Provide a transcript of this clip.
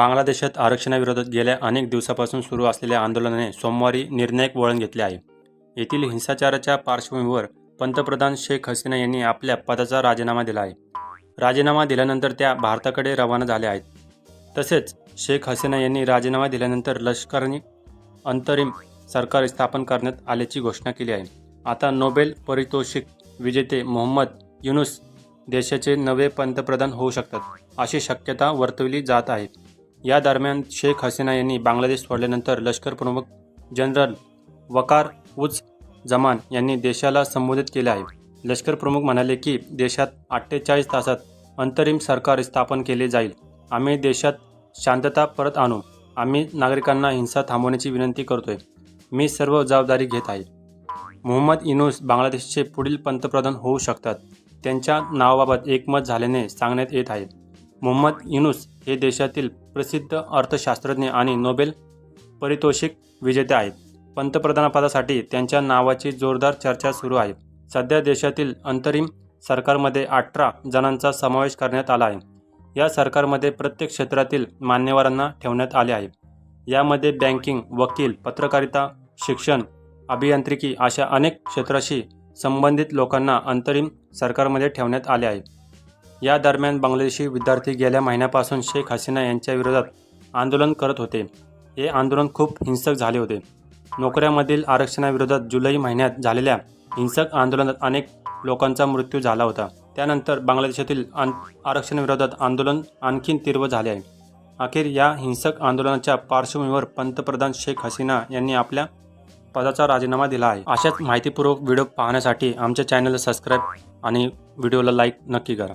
बांगलादेशात आरक्षणाविरोधात गेल्या अनेक दिवसापासून सुरू असलेल्या आंदोलनाने सोमवारी निर्णायक वळण घेतले आहे. येथील हिंसाचाराच्या पार्श्वभूमीवर पंतप्रधान शेख हसीना यांनी आपल्या पदाचा राजीनामा दिला आहे. राजीनामा दिल्यानंतर त्या भारताकडे रवाना झाल्या आहेत. तसेच शेख हसीना यांनी राजीनामा दिल्यानंतर लष्कराने अंतरिम सरकार स्थापन करण्यात आल्याची घोषणा केली आहे. आता नोबेल पारितोषिक विजेते मोहम्मद युनुस देशाचे नवे पंतप्रधान होऊ शकतात अशी शक्यता वर्तवली जात आहे. या दरम्यान शेख हसीना यांनी बांगलादेश सोडल्यानंतर लष्कर प्रमुख जनरल वकार उज जमान यांनी देशाला संबोधित केले आहे. लष्कर प्रमुख म्हणाले की देशात अठ्ठेचाळीस तासात अंतरिम सरकार स्थापन केले जाईल. आम्ही देशात शांतता परत आणू. आम्ही नागरिकांना हिंसा थांबवण्याची विनंती करतोय. मी सर्व जबाबदारी घेत आहे. मोहम्मद इनूस बांगलादेशचे पुढील पंतप्रधान होऊ शकतात. त्यांच्या नावाबाबत एकमत झाल्याने सांगण्यात येत आहे. मोहम्मद युनुस हे देशातील प्रसिद्ध अर्थशास्त्रज्ञ आणि नोबेल पारितोषिक विजेते आहेत. पंतप्रधानपदासाठी त्यांच्या नावाची जोरदार चर्चा सुरू आहे. सध्या देशातील अंतरिम सरकारमध्ये अठरा जणांचा समावेश करण्यात आला आहे. या सरकारमध्ये प्रत्येक क्षेत्रातील मान्यवरांना ठेवण्यात आले आहे. यामध्ये बँकिंग वकील पत्रकारिता शिक्षण अभियांत्रिकी अशा अनेक क्षेत्राशी संबंधित लोकांना अंतरिम सरकारमध्ये ठेवण्यात आले आहे. या दरम्यान बांगलादेशी विद्यार्थी गेल्या महिन्यापासून शेख हसीना यांच्या विरोधात आंदोलन करत होते. हे आंदोलन खूप हिंसक झाले होते. नोकऱ्यामधील आरक्षणाविरोधात जुलै महिन्यात झालेल्या हिंसक आंदोलनात अनेक लोकांचा मृत्यू झाला होता. त्यानंतर बांगलादेशातील आन आरक्षणाविरोधात आंदोलन आणखीन तीव्र झाले आहे. अखेर या हिंसक आंदोलनाच्या पार्श्वभूमीवर पंतप्रधान शेख हसीना यांनी आपल्या पदाचा राजीनामा दिला आहे. अशाच माहितीपूर्वक व्हिडिओ पाहण्यासाठी आमच्या चॅनलला सबस्क्राईब आणि व्हिडिओला लाईक नक्की करा.